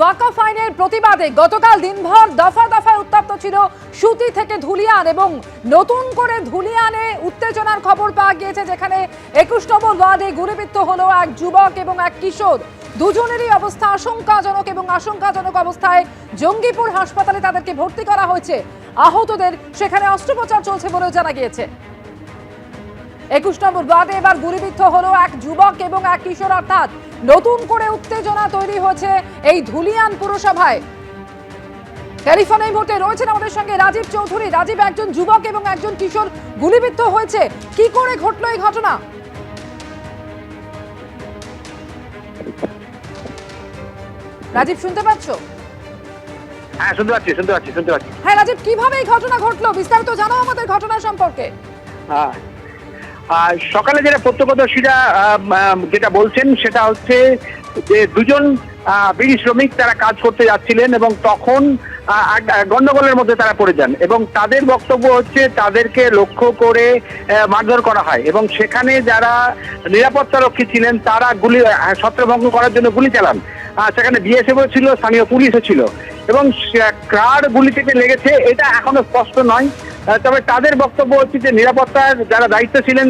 ওয়াকফ আইনের প্রতিবাদে গতকাল দিনভর দফা দফায় উত্তপ্ত ছিল সুতি থেকে ধুলিয়ান এবং নতুন করে ধুলিয়ানে উত্তেজনার খবর পাওয়া গিয়েছে, যেখানে একুশ নম্বর ওয়ার্ডে গুলিবিদ্ধ হলো এক যুবক এবং এক কিশোর। দুজনেরই অবস্থা আশঙ্কাজনক এবং আশঙ্কাজনক অবস্থায় জঙ্গিপুর হাসপাতালে তাদেরকে ভর্তি করা হয়েছে। আহতদের সেখানে অস্ত্রোপচার চলছে বলেও জানা গিয়েছে। একুশ নম্বর ওয়ার্ডে এবার গুলিবিদ্ধ হলো এক যুবক এবং এক কিশোর অর্থাৎ নতুন করে উত্তেজনা তৈরি হয়েছে এই ধুলিয়ান পুরসভায়। টেলিফোনে এই মুহূর্তে রয়েছেন আমাদের সঙ্গে রাজীব চৌধুরী। রাজীব একজন যুবক এবং একজন কিশোর গুলিবিদ্ধ হয়েছে। কি করে ঘটলো এই ঘটনা? রাজীব শুনতে পাচ্ছ? হ্যাঁ শুনতে পাচ্ছি শুনতে পাচ্ছি শুনতে পাচ্ছি। হ্যাঁ রাজীব কীভাবে এই ঘটনা ঘটলো? বিস্তারিত জানাও আমাদের ঘটনা সম্পর্কে। হ্যাঁ সকালে যেটা প্রত্যক্ষদর্শীরা যেটা বলছেন সেটা হচ্ছে যে দুজন বিড়ি শ্রমিক তারা কাজ করতে যাচ্ছিলেন এবং তখন গন্ডগোলের মধ্যে তারা পড়ে যান এবং তাদের বক্তব্য হচ্ছে তাদেরকে লক্ষ্য করে মারধর করা হয় এবং সেখানে যারা নিরাপত্তা রক্ষী ছিলেন তারা গুলি ছত্রভঙ্গ করার জন্য গুলি চালান। সেখানে বিএসএফও ছিল, স্থানীয় পুলিশও ছিল এবং কার গুলি থেকে লেগেছে, এটা এখনও স্পষ্ট নয়। তবে তাদের বক্তব্য হচ্ছে যে নিরাপত্তার যারা দায়িত্ব ছিলেন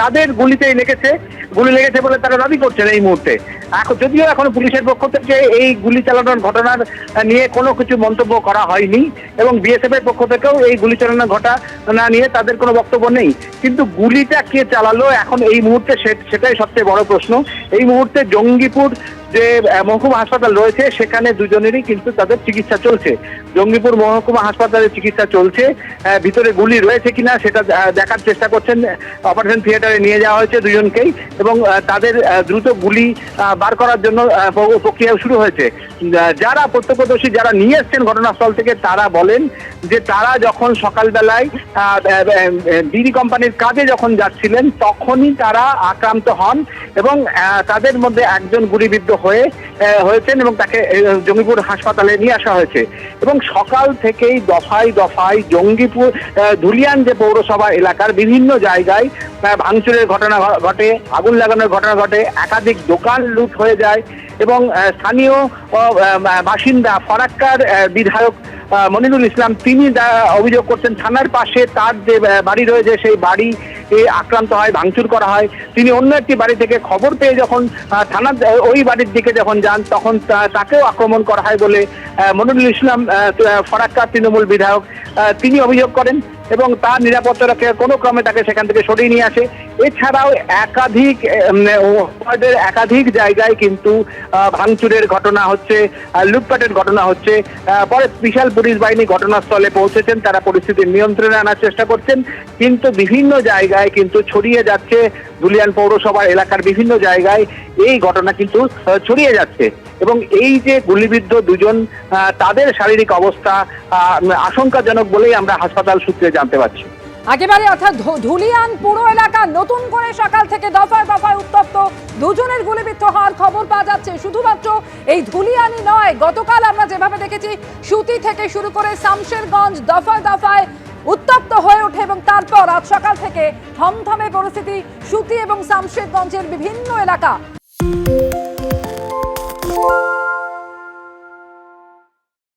তাদের গুলিতেই লেগেছে, গুলি লেগেছে বলে তারা দাবি করছেন এই মুহূর্তে। এখন যদিও এখনও পুলিশের পক্ষ থেকে এই গুলি চালানোর ঘটনার নিয়ে কোনো কিছু মন্তব্য করা হয়নি এবং বিএসএফ এর পক্ষ থেকেও এই গুলি চালানোর ঘটনা নিয়ে তাদের কোনো বক্তব্য নেই। কিন্তু গুলিটা কে চালালো এখন এই মুহূর্তে সেটাই সবচেয়ে বড় প্রশ্ন। এই মুহূর্তে জঙ্গিপুর যে মহকুমা হাসপাতাল রয়েছে, সেখানে দুজনেরই কিন্তু তাদের চিকিৎসা চলছে। জঙ্গিপুর মহকুমা হাসপাতালে চিকিৎসা চলছে। ভিতরে গুলি রয়েছে কিনা সেটা দেখার চেষ্টা করছেন। অপারেশন থিয়েটারে নিয়ে যাওয়া হয়েছে দুজনকেই এবং তাদের দ্রুত গুলি বার করার জন্য প্রক্রিয়া শুরু হয়েছে। যারা প্রত্যক্ষদর্শী, যারা নিয়ে এসছেন ঘটনাস্থল থেকে, তারা বলেন যে, তারা যখন সকালবেলায় বিড়ি কোম্পানির কাজে যখন যাচ্ছিলেন, তখনই তারা আক্রান্ত হন এবং তাদের মধ্যে একজন গুলিবিদ্ধ হয়ে হয়েছেন এবং তাকে জঙ্গিপুর হাসপাতালে নিয়ে আসা হয়েছে। এবং সকাল থেকেই দফায় দফায় জঙ্গিপুর ধুলিয়ান যে পৌরসভা এলাকার বিভিন্ন জায়গায় ভাঙচুরের ঘটনা ঘটে আগুন লাগানোর ঘটনা ঘটে একাধিক দোকান লুট হয়ে যায় এবং স্থানীয় বাসিন্দা ফরাক্কার বিধায়ক মনিরুল ইসলাম তিনি অভিযোগ করছেন থানার পাশে তার যে বাড়ি রয়েছে সেই বাড়ি আক্রান্ত হয় ভাঙচুর করা হয়। তিনি অন্য একটি বাড়ি থেকে খবর পেয়ে যখন থানার ওই বাড়ির দিকে যখন যান তখন তাকেও আক্রমণ করা হয় বলে মনিরুল ইসলাম আহ, তৃণমূল বিধায়ক তিনি অভিযোগ করেন। এবং তার নিরাপত্তা রক্ষে কোনো ক্রমে তাকে সেখান থেকে সরিয়ে নিয়ে আসে। এছাড়াও একাধিক ওয়ার্ডের একাধিক জায়গায় কিন্তু ভাঙচুরের ঘটনা হচ্ছে লুটপাটের ঘটনা হচ্ছে পরে বিশাল পুলিশ বাহিনী ঘটনাস্থলে পৌঁছেছেন, তারা পরিস্থিতি নিয়ন্ত্রণে আনার চেষ্টা করছেন, কিন্তু বিভিন্ন জায়গায় কিন্তু ছড়িয়ে যাচ্ছে ধুলিয়ান পৌরসভার এলাকার বিভিন্ন জায়গায় এই ঘটনা কিন্তু ছড়িয়ে যাচ্ছে। এবং এই যে গুলিবিদ্ধ দুজন তাদের শারীরিক অবস্থা আশঙ্কাজনক বলেই আমরা হাসপাতাল সূত্রে জানতে পারছি। একেবারে অর্থাৎ ধুলিয়ান পুরো এলাকা নতুন করে সকাল থেকে দফায় দফায় উত্তপ্ত। দুজনের গুলিবিদ্ধ হওয়ার খবর পাওয়া যাচ্ছে। শুধুমাত্র এই ধুলিয়ানই নয়, গতকাল আমরা যেভাবে দেখেছি, সুতি থেকে শুরু করে শামশেরগঞ্জ দফায় দফায় উত্তপ্ত হয়ে ওঠে এবং তারপর আজ সকাল থেকে থমথমে পরিস্থিতি সুতি এবং শামশেরগঞ্জের বিভিন্ন এলাকা।